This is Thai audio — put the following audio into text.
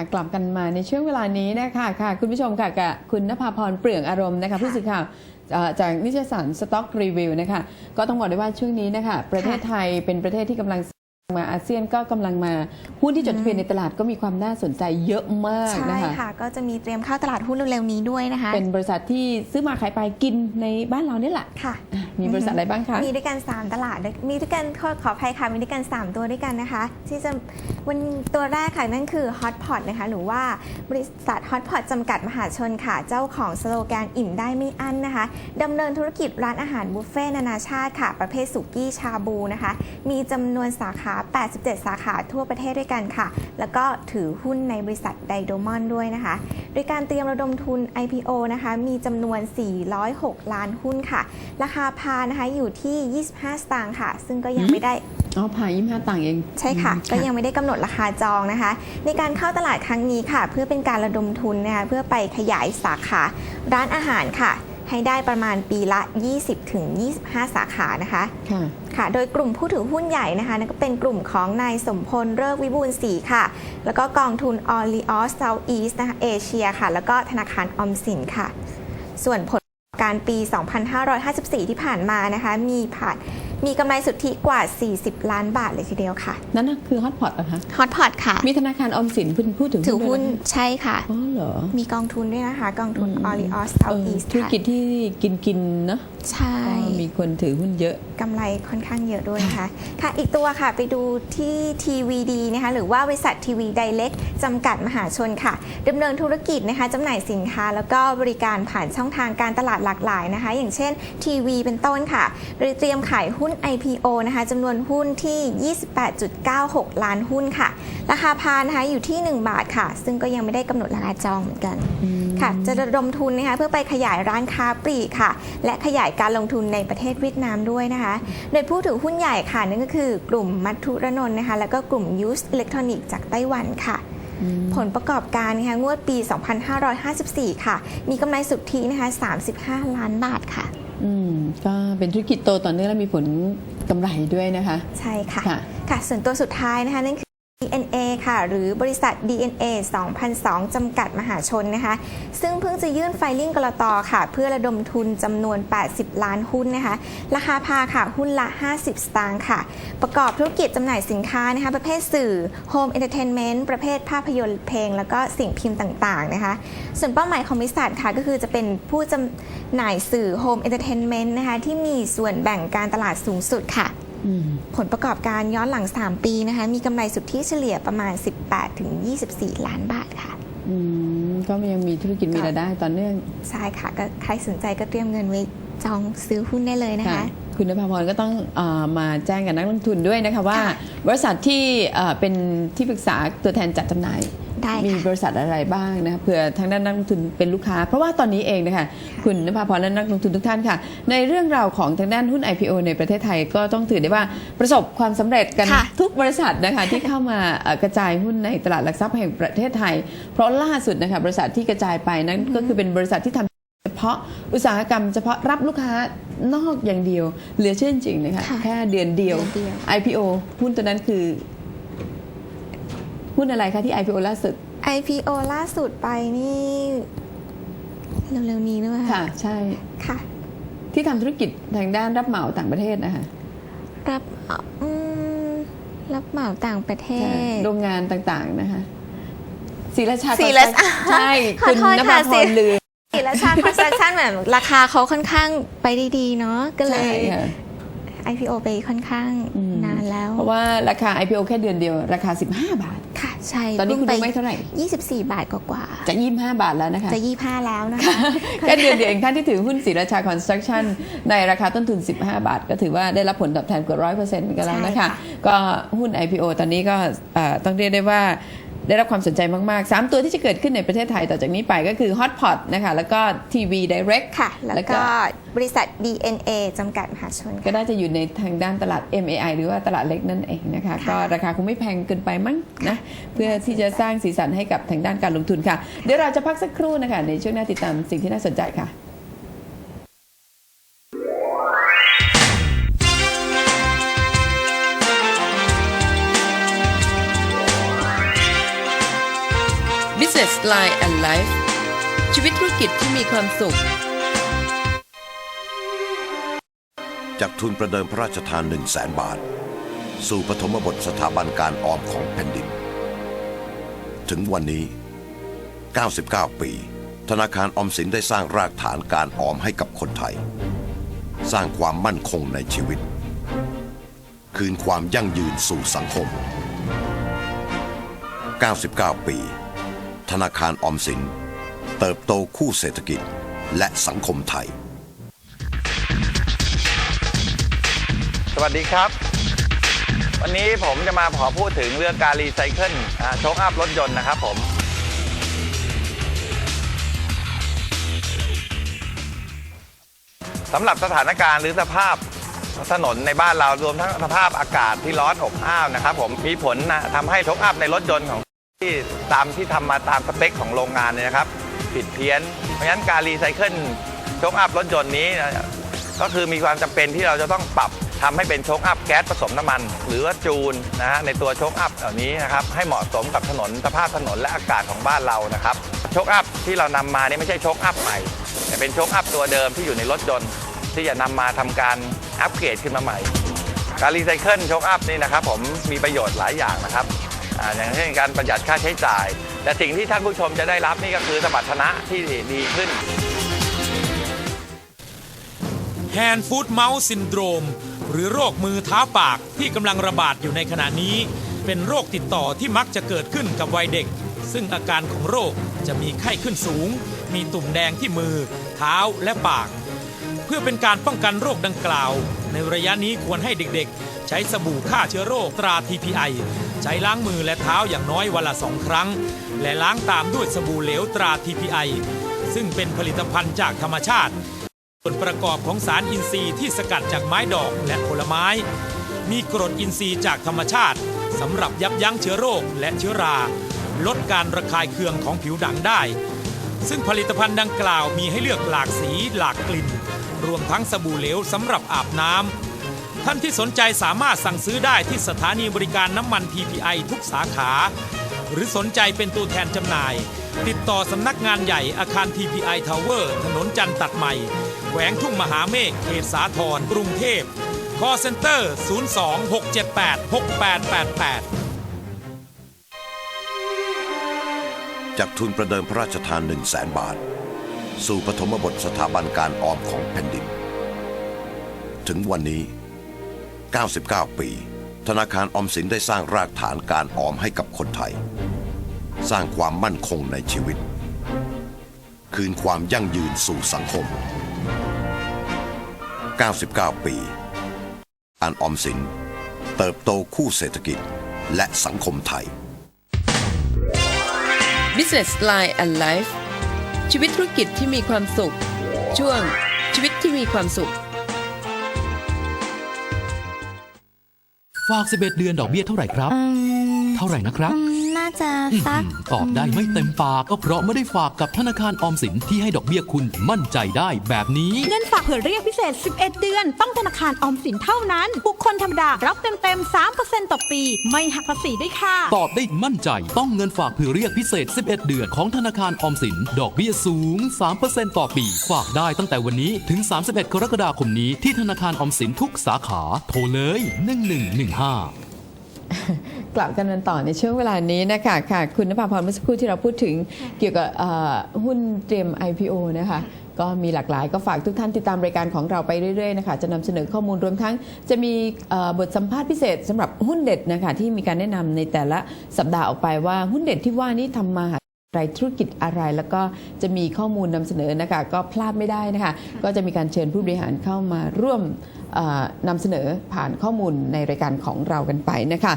ค่ะกลับกันมาในช่วงเวลานี้นะคะค่ะคุณผู้ชมค่ะกับคุณนภาพรเปลืองอารมณ์นะคะผู้สื่อข่าวเอ่อจากนิตยสารสต็อกรีวิวนะคะก็ต้องบอกได้ว่าช่วงนี้นะคะประเทศไทยเป็นประเทศที่กำลัง มาอาเซียนก็กำลังมาหุ้นที่จดทะเบียนในตลาดก็มีความน่าสนใจเยอะมากใช่นะคะค่ะ ก็จะมีเตรียมเข้าตลาดหุ้นเร็วๆนี้ด้วยนะคะ เป็นบริษัทที่ซื้อมาขายไปกินในบ้านเราเนี่ยแหละค่ะอะมีบริษัทอะไรบ้างคะ มีด้วยกัน 3 ตลาดด้วยมีด้วยกันขอขออภัยค่ะ มีด้วยกัน 3 ตัวด้วยกันนะคะ ที่จะวันตัวแรกค่ะนั่นคือ Hotpot นะคะหรือว่าบริษัท Hotpot จำกัดมหาชนค่ะ เจ้าของสโลแกนอิ่มได้ไม่อั้นนะคะดำเนินธุรกิจร้านอาหารบุฟเฟ่ต์นานาชาติค่ะประเภทสุกี้ชาบูนะคะ มีจำนวนสาขา87 สาขาทั่วประเทศด้วยกันค่ะ แล้วก็ถือหุ้นในบริษัทไดโดมอนด้วยนะคะ โดยการเตรียมระดมทุน IPO นะคะ มีจำนวน 406 ล้านหุ้นค่ะ ราคาพานะคะอยู่ที่ 25 สตางค์ค่ะ ซึ่งก็ยังไม่ได้อ๋อผ่ายี่ห้าต่างค์เอง ใช่ค่ะอืมก็ยังไม่ได้กำหนดราคาจองนะคะ ในการเข้าตลาดครั้งนี้ค่ะ เพื่อเป็นการระดมทุนนะคะเพื่อไปขยายสาขา ร้านอาหารค่ะ ให้ได้ประมาณปีละ 20-25 สาขานะคะค่ะค่ะ โดยกลุ่มผู้ถือหุ้นใหญ่นะคะนั่นก็เป็นกลุ่มของนายสมพลเลิกวิบูลย์ศรีค่ะ แล้วก็กองทุน a l i o s Southeast นะคะเอเชียค่ะ แล้วก็ธนาคารออมสินค่ะ ส่วนผลการปี 2554 ที่ผ่านมานะคะ มีผ่าน มีกำไรสุทธิกว่า 40 ล้านบาทเลยทีเดียวค่ะ นั่นน่ะคือฮอตพอตเหรอคะฮอตพอตค่ะ มีธนาคารออมสินพูดพูดถึงถือหุ้นด้วยะใช่ค่ะ อ๋อเหรอมีกองทุนด้วยนะคะ กองทุนอืม a l i o s เออ Southeast ธุรค่ะกิจที่กินกินๆเนอะใช่ก็มีคนถือหุ้นเยอะ กำไรค่อนข้างเยอะด้วยนะคะค่ะ อีกตัวค่ะ ไปดูที่ TVD นะคะหรือว่าบริษัททีวีไดเล็กจำกัดมหาชนค่ะดำเนินธุรกิจนะคะจำหน่ายสินค้า แล้วก็บริการผ่านช่องทางการตลาดหลากหลายนะคะ อย่างเช่นทีวีเป็นต้นค่ะโดยเตรียมขายหุ้น IPO นะคะจำนวนหุ้นที่ 28.96 ล้านหุ้นค่ะ ราคาพานะคะอยู่ที่ 1 บาทค่ะ ซึ่งก็ยังไม่ได้กำหนดราคาจองเหมือนกันค่ะจะระดมทุนนะคะเพื่อไปขยายร้านค้าปลีกค่ะ และขยายการลงทุนในประเทศเวียดนามด้วยนะคะ โดยผู้ถือหุ้นใหญ่ค่ะนั่นก็คือกลุ่มมัทุรนนท์นะคะแล้วก็กลุ่มยูสอิเล็กทรอนิกส์จากไต้หวันค่ะผลประกอบการนะคะงวดปี 2554 ค่ะ มีกำไรสุทธินะคะ 35 ล้านบาทค่ะ อืมก็เป็นธุรกิจโตต่อเนื่องและมีผลกำไรด้วยนะคะ ใช่ค่ะ ค่ะ ค่ะ ส่วนตัวสุดท้ายนะคะนั่นคือ DNA ค่ะ หรือบริษัท DNA 2002 จำกัดมหาชนนะคะ ซึ่งเพิ่งจะยื่นไฟลิ่งกรตค่ะ เพื่อระดมทุนจำนวน 80 ล้านหุ้นนะคะ ราคาพาค่ะ หุ้นละ 50 สตางค์ค่ะ ประกอบธุรกิจจำหน่ายสินค้านะคะ ประเภทสื่อ Home Entertainment ประเภทภาพยนตร์เพลง แล้วก็สิ่งพิมพ์ต่างๆนะคะ ส่วนเป้าหมายของบริษัทค่ะก็คือจะเป็นผู้จำหน่ายสื่อ Home Entertainment นะคะที่มีส่วนแบ่งการตลาดสูงสุดค่ะ ผลประกอบการย้อนหลัง 3 ปีนะคะ มีกำไรสุทธิเฉลี่ยประมาณ 18-24 ล้านบาทค่ะอืมก็ยังมีธุรกิจมีรายได้ต่อเนื่อง ใช่ค่ะ ก็ใครสนใจก็เตรียมเงินไว้จองซื้อหุ้นได้เลยนะคะ คุณนภาพรก็ต้องเออมาแจ้งกับนักลงทุนด้วยนะคะว่าค่ะบริษัทที่เอ่อเป็นที่ปรึกษาตัวแทนจัดจำหน่าย ได้มีค่ะบริษัทอะไรบ้างนะคะเผื่อทางด้านนักลงทุนเป็นลูกค้า เพราะว่าตอนนี้เองนะคะคุณนภาพรและนักลงทุนทุกท่านค่ะ ในเรื่องราวของทางด้านหุ้น IPO ในประเทศไทยก็ต้องถือได้ว่าประสบความสำเร็จกันค่ะทุกบริษัทนะคะที่เข้ามาเอ่อกระจายหุ้นในตลาดหลักทรัพย์แห่งประเทศไทย เพราะล่าสุดนะคะบริษัทที่กระจายไปนั้นก็คือเป็นบริษัทที่ทำเฉพาะอุตสาหกรรมเฉพาะรับลูกค้านอกอย่างเดียวเหลือเชื่อจริงๆนะคะค่ะแค่เดือนเดียวเดือนเดียว IPO หุ้นตัวนั้นคือ หุ้นอะไรคะที่ IPO ล่าสุด IPO ล่าสุดไปนี่เร็วๆนี้ด้วยค่ะ ใช่ค่ะ ที่ทำธุรกิจทางด้านรับเหมาต่างประเทศนะคะรับอืมรับเหมาต่างประเทใช่ศโรงงานต่างๆนะคะศรีราชาศรีราชาใช่ขอคุณโทษนค่ะภาพศรีรลืมศิลชาคอนสตรักชั่นแบบราคาเขาค่อนข้างไปได้ดีเนาะก็เลใช่ยค่ะ IPO ไปค่อนข้างอืมนานแล้ว เพราะว่าราคา IPO แค่เดือนเดียว ราคา 15 บาทค่ะ ใช่ตอนนี้คุณเพิ่รู้งไหมเท่าไหร่ 24 บาทกว่าจะ 25 บาทแล้วนะคะๆจะ 25 แล้วนะคะแค่เดือนเดียวเองท่านที่ถือหุ้นศรีราชาคอนสตรักชั่นในราคาต้นทุน 15 บาท ก็ถือว่าได้รับผลตอบแทนกว่าร้อยเปอร์เซ็นต์กันแล้วนะใช่คะค่ะก็หุ้น IPO ตอนนี้ก็เอ่อต้องเรียกได้ว่า ได้รับความสนใจมากๆ 3 ตัวที่จะเกิดขึ้นในประเทศไทยต่อจากนี้ไปก็คือ Hotpot นะคะแล้วก็ TV Direct ค่ะ แล้วก็บริษัท DNA จำกัดมหาชน ก็ค่ะน่าจะอยู่ในทางด้านตลาด MAI หรือว่าตลาดเล็กนั่นเองนะคะค่ะก็ราคาคงไม่แพงเกินไปมั้งนะเพื่อที่จะสร้างสีสันให้กับทางด้านการลงทุนค่ะ เดี๋ยวเราจะพักสักครู่นะคะในช่วงหน้าติดตามสิ่งที่น่าสนใจค่ะ Business Line and Life ชีวิตธุรกิจที่มีความสุข จากทุนประเดิมพระราชทาน1 0 0 0 0แสนบาท สู่ปฐมบทสถาบันการออมของแผ่นดิน ถึงวันนี้ 99 ปี ธนาคารออมสินได้สร้างรากฐานการออมให้กับคนไทย สร้างความมั่นคงในชีวิต คืนความยั่งยืนสู่สังคม 99 ปี ธนาคารออมสิน เติบโตคู่เศรษฐกิจและสังคมไทย สวัสดีครับ วันนี้ผมจะมาขอพูดถึงเรื่องการรีไซเคิลโชคอัพรถยนต์นะครับผมสำหรับสถานการณ์หรือสภาพถนนในบ้านเรารวมทั้งสภาพอากาศที่ร้อนอบอ้าวนะครับผมมีผลนะทำให้โชคอัพในรถยนต์ของ ที่ตามที่ทำมาตามสเปคของโรงงานเนี่ยนะครับ ผิดเพี้ยน เพราะฉะนั้นการรีไซเคิลโชคอัพรถยนต์นี้ก็คือมีความจำเป็นที่เราจะต้องปรับทำให้เป็นโชคอัพแก๊สผสมน้ำมัน หรือว่าจูนนะฮะในตัวโชคอัพเหล่านี้นะครับให้เหมาะสมกับถนนสภาพถนนและอากาศของบ้านเรานะครับโชคอัพที่เรานำมานี่ไม่ใช่โชคอัพใหม่แต่เป็นโชคอัพตัวเดิมที่อยู่ในรถยนต์ที่จะนำมาทำการอัปเกรดขึ้นมาใหม่ การรีไซเคิลโชคอัพนี่นะครับผมมีประโยชน์หลายอย่างนะครับ อย่างเช่นการประหยัดค่าใช้จ่าย แต่สิ่งที่ท่านผู้ชมจะได้รับนี่ก็คือสมรรถนะที่ดีขึ้นแฮนด์ฟู t ดเมาส์ซินโดรมหรือโรคมือเท้าปากที่กำลังระบาดอยู่ในขณะนี้ เป็นโรคติดต่อที่มักจะเกิดขึ้นกับวัยเด็ก ซึ่งอาการของโรคจะมีไข้ขึ้นสูง มีตุ่มแดงที่มือ เท้าและปาก เพื่อเป็นการป้องกันโรคดังกล่าว ในระยะนี้ควรให้เด็กๆ ใช้สบู่ฆ่าเชื้อโรคตรา TPI ใช้ล้างมือและเท้าอย่างน้อยวันละสองครั้ง และล้างตามด้วยสบู่เหลวตรา TPI ซึ่งเป็นผลิตภัณฑ์จากธรรมชาติ ส่วนประกอบของสารอินทรีย์ที่สกัดจากไม้ดอกและผลไม้ มีกรดอินทรีย์จากธรรมชาติสำหรับยับยั้งเชื้อโรคและเชื้อรา ลดการระคายเคืองของผิวหนังได้ ซึ่งผลิตภัณฑ์ดังกล่าวมีให้เลือกหลากสีหลากกลิ่น รวมทั้งสบู่เหลวสำหรับอาบน้ำ ท่านที่สนใจสามารถสั่งซื้อได้ที่สถานีบริการน้ำมัน TPI ทุกสาขา หรือสนใจเป็นตัวแทนจำหน่าย ติดต่อสำนักงานใหญ่อาคาร TPI Tower ถนนจันทร์ตัดใหม่ แขวงทุ่งมหาเมฆเขตสาทรกรุงเทพ call center 02-678-6888จากทุนประเดิมพระราชทาน1 0 0 0 0แสนบาท สู่ปฐมบทสถาบันการออมของแผ่นดิน ถึงวันนี้ 99 ปี ธนาคารออมสินได้สร้างรากฐานการออมให้กับคนไทย สร้างความมั่นคงในชีวิต คืนความยั่งยืนสู่สังคม 99 ปีการออมสิน เติบโตคู่เศรษฐกิจและสังคมไทย Business Line and Life ชีวิตธุรกิจที่มีความสุข ช่วงชีวิตที่มีความสุข ฝาก 11 เดือนดอกเบี้ยเท่าไหร่ครับอืมเท่าไหร่นะครับ อืมน่า จะสักอืมตอบได้ไม่เต็มปากก็เพราะไม่ได้ฝากกับธนาคารออมสินที่ให้ดอกเบี้ยคุณมั่นใจได้แบบนี้ เงินฝากเผื่อเรียกพิเศษ 11 เดือน ต้องธนาคารออมสินเท่านั้น บุคคลธรรมดารับเต็มๆ 3%ต่อปี ไม่หักภาษีด้วยค่ะ ตอบได้มั่นใจ ต้องเงินฝากเผื่อเรียกพิเศษ 11 เดือนของธนาคารออมสิน ดอกเบี้ยสูง 3%ต่อปี ฝากได้ตั้งแต่วันนี้ถึง 31 กรกฎาคมนี้ที่ธนาคารออมสินทุกสาขา โทรเลย 1115 กลับกันกันต่อในช่วงเวลานี้นะคะค่ะคุณนภาพรเมื่อสักครู่ที่เราพูดถึงเกี่ยวกับเอ่อหุ้นเตรียม IPO นะคะก็มีหลากหลายก็ฝากทุกท่านติดตามรายการของเราไปเรื่อยๆนะคะจะนำเสนอข้อมูลรวมทั้ง จะมีเอ่อบทสัมภาษณ์พิเศษสำหรับหุ้นเด็ดนะคะที่มีการแนะนำในแต่ละสัปดาห์ออกไปว่าหุ้นเด็ดที่ว่านี้ทำมาหาอะไรธุรกิจอะไรแล้วก็จะมีข้อมูลนำเสนอนะคะก็พลาดไม่ได้นะคะก็จะมีการเชิญผู้บริหารเข้ามาร่วมเอ่อ นำเสนอผ่านข้อมูลในรายการของเรากันไปนะคะ